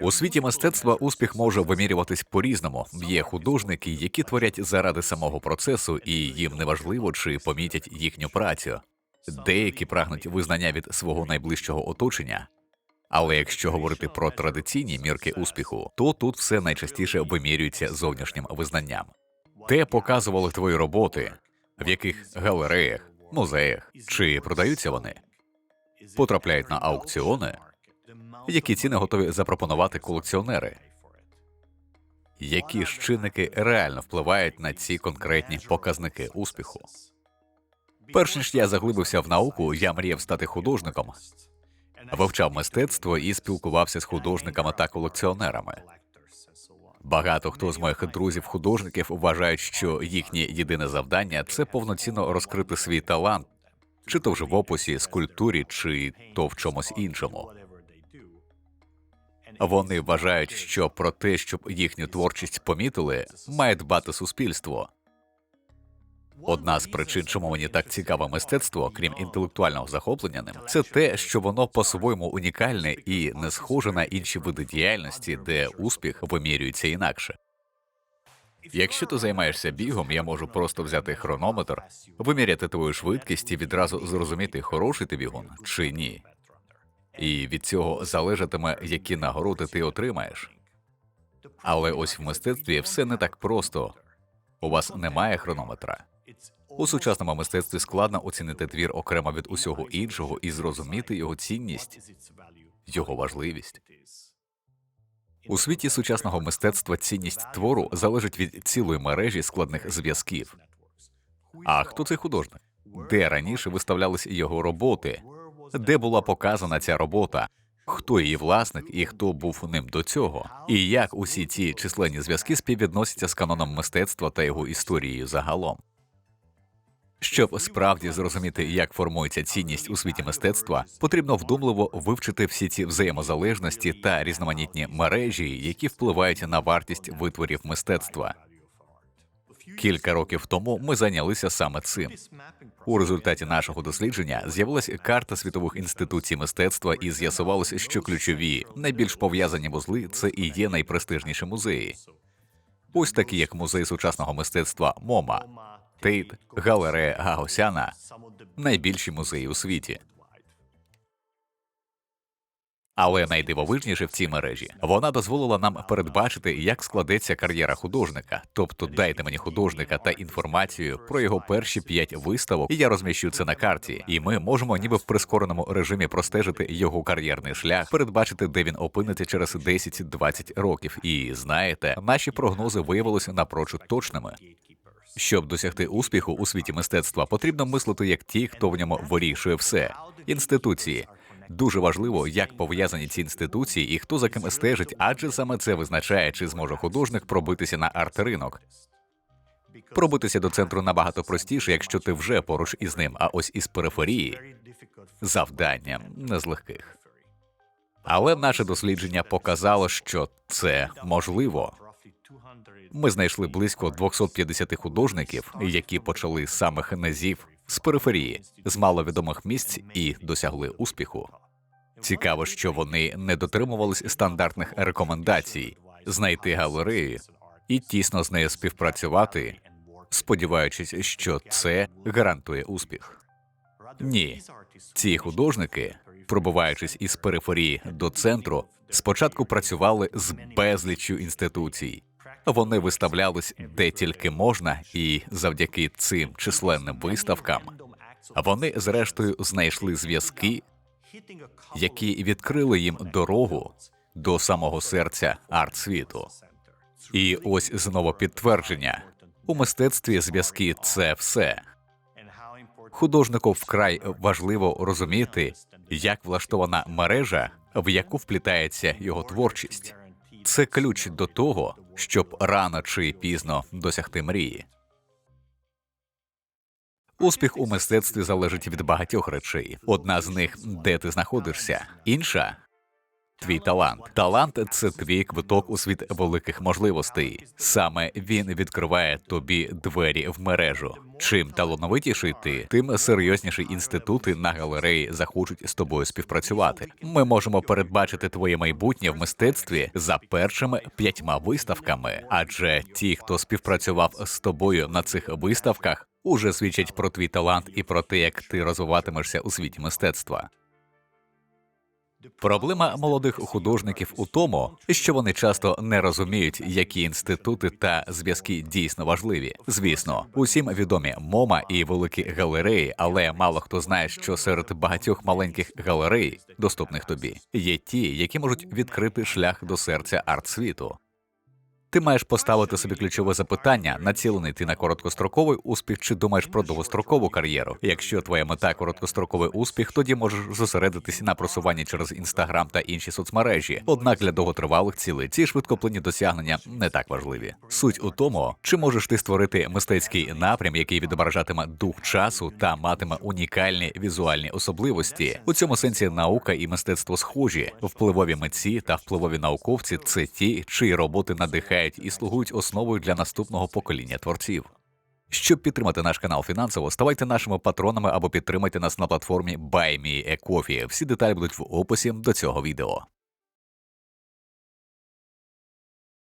У світі мистецтва успіх може вимірюватись по-різному. Є художники, які творять заради самого процесу, і їм не важливо, чи помітять їхню працю. Деякі прагнуть визнання від свого найближчого оточення. Але якщо говорити про традиційні мірки успіху, то тут все найчастіше вимірюється зовнішнім визнанням. Те показували твої роботи, в яких галереях, музеях чи продаються вони, потрапляють на аукціони, які ціни готові запропонувати колекціонери. Які ж чинники реально впливають на ці конкретні показники успіху? Перш ніж я заглибився в науку, я мріяв стати художником, вивчав мистецтво і спілкувався з художниками та колекціонерами. Багато хто з моїх друзів-художників вважають, що їхнє єдине завдання це повноцінно розкрити свій талант, чи то в живописі, скульптурі, чи то в чомусь іншому. Вони вважають, що про те, щоб їхню творчість помітили, має дбати суспільство. Одна з причин, чому мені так цікаве мистецтво, крім інтелектуального захоплення ним, це те, що воно по-своєму унікальне і не схоже на інші види діяльності, де успіх вимірюється інакше. Якщо ти займаєшся бігом, я можу просто взяти хронометр, виміряти твою швидкість і відразу зрозуміти, хороший ти бігун чи ні. І від цього залежатиме, які нагороди ти отримаєш. Але ось в мистецтві все не так просто. У вас немає хронометра. У сучасному мистецтві складно оцінити твір окремо від усього іншого і зрозуміти його цінність, його важливість. У світі сучасного мистецтва цінність твору залежить від цілої мережі складних зв'язків. А хто цей художник? Де раніше виставлялись його роботи? Де була показана ця робота? Хто її власник і хто був ним до цього? І як усі ці численні зв'язки співвідносяться з каноном мистецтва та його історією загалом? Щоб справді зрозуміти, як формується цінність у світі мистецтва, потрібно вдумливо вивчити всі ці взаємозалежності та різноманітні мережі, які впливають на вартість витворів мистецтва. Кілька років тому ми зайнялися саме цим. У результаті нашого дослідження з'явилася карта світових інституцій мистецтва, і з'ясувалося, що ключові, найбільш пов'язані вузли це і є найпрестижніші музеї. Ось такі, як музей сучасного мистецтва МОМА, Тейт, галерея Гагосяна, найбільші музеї у світі. Але найдивовижніше в цій мережі вона дозволила нам передбачити, як складеться кар'єра художника. Тобто, дайте мені художника та інформацію про його перші п'ять виставок, і я розміщу це на карті. І ми можемо, ніби в прискореному режимі, простежити його кар'єрний шлях, передбачити, де він опиниться через 10-20 років. І знаєте, наші прогнози виявилися напрочуд точними. Щоб досягти успіху у світі мистецтва, потрібно мислити як ті, хто в ньому вирішує все. Інституції дуже важливо, як пов'язані ці інституції і хто за ким стежить, адже саме це визначає, чи зможе художник пробитися на арт-ринок. Пробитися до центру набагато простіше, якщо ти вже поруч із ним, а ось із периферії завдання не з легких. Але наше дослідження показало, що це можливо. Ми знайшли близько 250 художників, які почали з самих низів, з периферії, з маловідомих місць і досягли успіху. Цікаво, що вони не дотримувались стандартних рекомендацій знайти галерею і тісно з нею співпрацювати, сподіваючись, що це гарантує успіх. Ні, ці художники, пробуваючись із периферії до центру, спочатку працювали з безліччю інституцій. Вони виставлялись де тільки можна, і завдяки цим численним виставкам вони, зрештою, знайшли зв'язки, які відкрили їм дорогу до самого серця арт-світу. І ось знову підтвердження у мистецтві зв'язки це все. Художнику вкрай важливо розуміти, як влаштована мережа, в яку вплітається його творчість. Це ключ до того, щоб рано чи пізно досягти мрії. Успіх у мистецтві залежить від багатьох речей. Одна з них де ти знаходишся, інша Твій талант. Талант це твій квиток у світ великих можливостей. Саме він відкриває тобі двері в мережу. Чим талановитіший ти, тим серйозніші інститути на галереї захочуть з тобою співпрацювати. Ми можемо передбачити твоє майбутнє в мистецтві за першими п'ятьма виставками, адже ті, хто співпрацював з тобою на цих виставках, уже свідчать про твій талант і про те, як ти розвиватимешся у світі мистецтва. Проблема молодих художників у тому, що вони часто не розуміють, які інститути та зв'язки дійсно важливі. Звісно, усім відомі МОМА і великі галереї, але мало хто знає, що серед багатьох маленьких галерей, доступних тобі, є ті, які можуть відкрити шлях до серця арт-світу. Ти маєш поставити собі ключове запитання, націлений ти на короткостроковий успіх чи думаєш про довгострокову кар'єру. Якщо твоя мета короткостроковий успіх, тоді можеш зосередитися на просуванні через інстаграм та інші соцмережі. Однак для довготривалих цілей ці швидкоплинні досягнення не так важливі. Суть у тому, чи можеш ти створити мистецький напрям, який відображатиме дух часу та матиме унікальні візуальні особливості. У цьому сенсі наука і мистецтво схожі. Впливові митці та впливові науковці це ті, чиї роботи надихають і слугують основою для наступного покоління творців. Щоб підтримати наш канал фінансово, ставайте нашими патронами або підтримайте нас на платформі BuyMeACoffee. Всі деталі будуть в описі до цього відео.